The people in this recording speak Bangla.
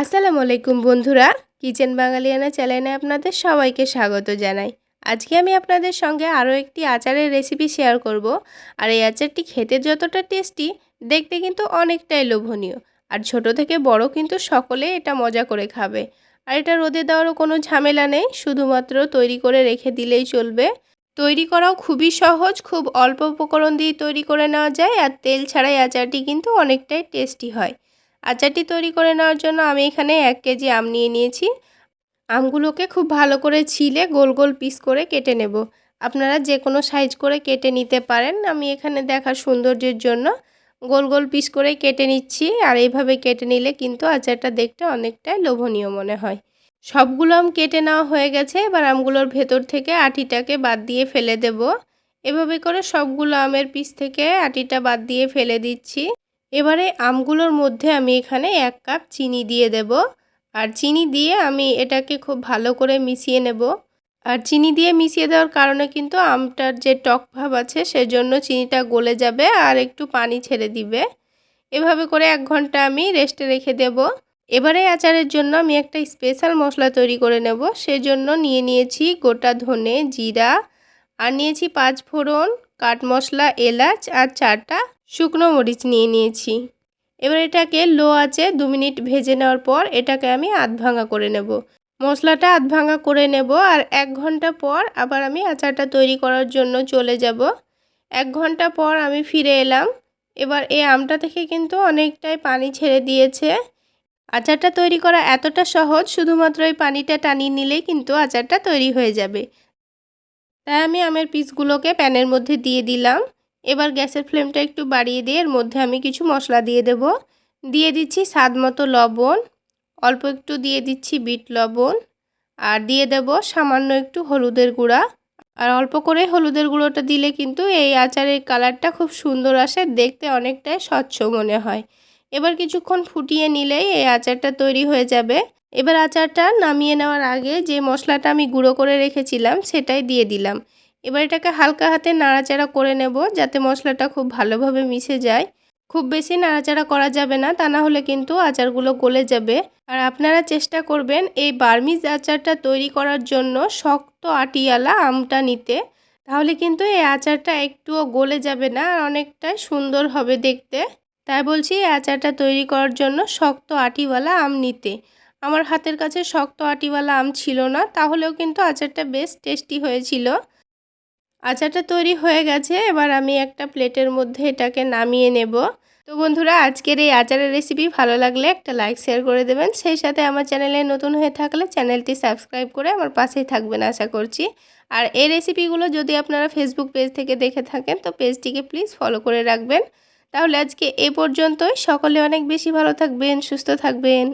আসসালামু আলাইকুম বন্ধুরা, কিচেন বাঙালিয়ানা চ্যানেলে আপনাদের সবাইকে স্বাগত জানাই। আজকে আমি আপনাদের সঙ্গে আরও একটি আচারের রেসিপি শেয়ার করব। আর এই আচারটি খেতে যতটা টেস্টি দেখতে কিন্তু অনেকটাই লোভনীয়। আর ছোট থেকে বড় কিন্তু সকলে এটা মজা করে খাবে। আর এটা রোদে দেওয়ারও কোনো ঝামেলা নেই, শুধুমাত্র তৈরি করে রেখে দিলেই চলবে। তৈরি করাও খুবই সহজ, খুব অল্প উপকরণ দিয়ে তৈরি করে নেওয়া যায়, আর তেল ছাড়াই আচারটি কিন্তু অনেকটাই টেস্টি হয়। আচারটি তৈরি করে নেওয়ার জন্য আমি এখানে এক কেজি আম নিয়ে নিয়েছি। আমগুলোকে খুব ভালো করে ছিলে গোল গোল পিস করে কেটে নেব। আপনারা যে কোনো সাইজ করে কেটে নিতে পারেন। আমি এখানে দেখার সৌন্দর্যের জন্য গোল গোল পিস করে কেটে নিচ্ছি। আর এইভাবে কেটে নিলে কিন্তু আচারটা দেখতে অনেকটাই লোভনীয় মনে হয়। সবগুলো আম কেটে নেওয়া হয়ে গেছে। এবার আমগুলোর ভেতর থেকে আটিটাকে বাদ দিয়ে ফেলে দেব। এভাবে করে সবগুলো আমের পিস থেকে আটিটা বাদ দিয়ে ফেলে দিচ্ছি। এবারে আমগুলোর মধ্যে আমি এখানে এক কাপ চিনি দিয়ে দেব। আর চিনি দিয়ে আমি এটাকে খুব ভালো করে মিশিয়ে নেব। আর চিনি দিয়ে মিশিয়ে দেওয়ার কারণে কিন্তু আমটার যে টক ভাব আছে সেজন্য চিনিটা গলে যাবে আর একটু পানি ছেড়ে দিবে। এভাবে করে এক ঘণ্টা আমি রেস্টে রেখে দেব। এবারে আচারের জন্য আমি একটা স্পেশাল মশলা তৈরি করে নেব। সেজন্য নিয়ে নিয়েছি গোটা ধনে, জিরা, আর নিয়েছি পাঁচ ফোড়ন, কাঠ মশলা, এলাচ আর চারটা শুকনো মরিচ নিয়ে নিয়েছি। এবার এটাকে লো আছে দু মিনিট ভেজে নেওয়ার পর এটাকে আমি আধ ভাঙা করে নেব। মশলাটা আধ ভাঙা করে নেব আর এক ঘণ্টা পর আবার আমি আচারটা তৈরি করার জন্য চলে যাব। এক ঘণ্টা পর আমি ফিরে এলাম। এবার এই আমটা থেকে কিন্তু অনেকটাই পানি ছেড়ে দিয়েছে। আচারটা তৈরি করা এতটা সহজ, শুধুমাত্র এই পানিটা টানিয়ে নিলেই কিন্তু আচারটা তৈরি হয়ে যাবে। তাই আমি আমের পিসগুলোকে প্যানের মধ্যে দিয়ে দিলাম। এবার গ্যাসের ফ্লেমটা একটু বাড়িয়ে দিয়ে এর মধ্যে আমি কিছু মশলা দিয়ে দেব। দিয়ে দিচ্ছি স্বাদ মতো লবণ, অল্প একটু দিয়ে দিচ্ছি বিট লবণ, আর দিয়ে দেব সামান্য একটু হলুদের গুঁড়া। আর অল্প করে হলুদের গুঁড়োটা দিলে কিন্তু এই আচারের কালারটা খুব সুন্দর আসে, দেখতে অনেকটাই স্বচ্ছ মনে হয়। এবার কিছুক্ষণ ফুটিয়ে নিলেই এই আচারটা তৈরি হয়ে যাবে। এবার আচারটা নামিয়ে নেওয়ার আগে যে মশলাটা আমি গুঁড়ো করে রেখেছিলাম, সেটাই দিয়ে দিলাম। এবার এটাকে হালকা হাতে নাড়াচাড়া করে নেব যাতে মশলাটা খুব ভালোভাবে মিশে যায়। খুব বেশি নাড়াচাড়া করা যাবে না, তা না হলে কিন্তু আচারগুলো গলে যাবে। আর আপনারা চেষ্টা করবেন এই বার্মিজ আচারটা তৈরি করার জন্য শক্ত আটিয়ালা আমটা নিতে। তাহলে কিন্তু এই আচারটা একটুও গলে যাবে না আর অনেকটাই সুন্দর হবে দেখতে। তাই বলছি এই আচারটা তৈরি করার জন্য শক্ত আটিওয়ালা আম নিতে। আমার হাতের কাছে শক্ত আটিওয়ালা আম ছিল না, তাহলেও কিন্তু আচারটা বেশ টেস্টি হয়েছিল। আচারটা তৈরি হয়ে গেছে, এবার আমি একটা প্লেটের মধ্যে এটাকে নামিয়ে নেব। তো বন্ধুরা, আজকের এই আচারের রেসিপি ভালো লাগলে একটা লাইক শেয়ার করে দেবেন। সেই সাথে আমার চ্যানেলে নতুন হয়ে থাকলে চ্যানেলটি সাবস্ক্রাইব করে আমার পাশেই থাকবেন আশা করছি। আর এই রেসিপিগুলো যদি আপনারা ফেসবুক পেজ থেকে দেখে থাকেন, তো পেজটিকে প্লিজ ফলো করে রাখবেন। তাহলে আজকে এ পর্যন্তই। সকলে অনেক বেশি ভালো থাকবেন, সুস্থ থাকবেন।